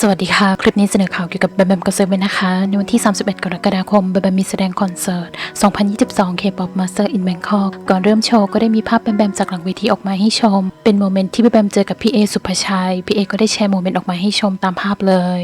สวัสดีค่ะ คลิปนี้เสนอข่าวเกี่ยวกับแบมแบมกอเซเว่นนะคะในวันที่ 31 กรกฎาคมแบมแบมมีแสดงคอนเสิร์ต 2022 K-pop Master in Bangkok ก่อนเริ่มโชว์ก็ได้มีภาพแบมแบมจากหลังเวทีออกมาให้ชม เป็นโมเมนต์ที่แบมแบมเจอกับพี่เอสุภาชัย พี่เอก็ได้แชร์โมเมนต์ออกมาให้ชมตามภาพเลย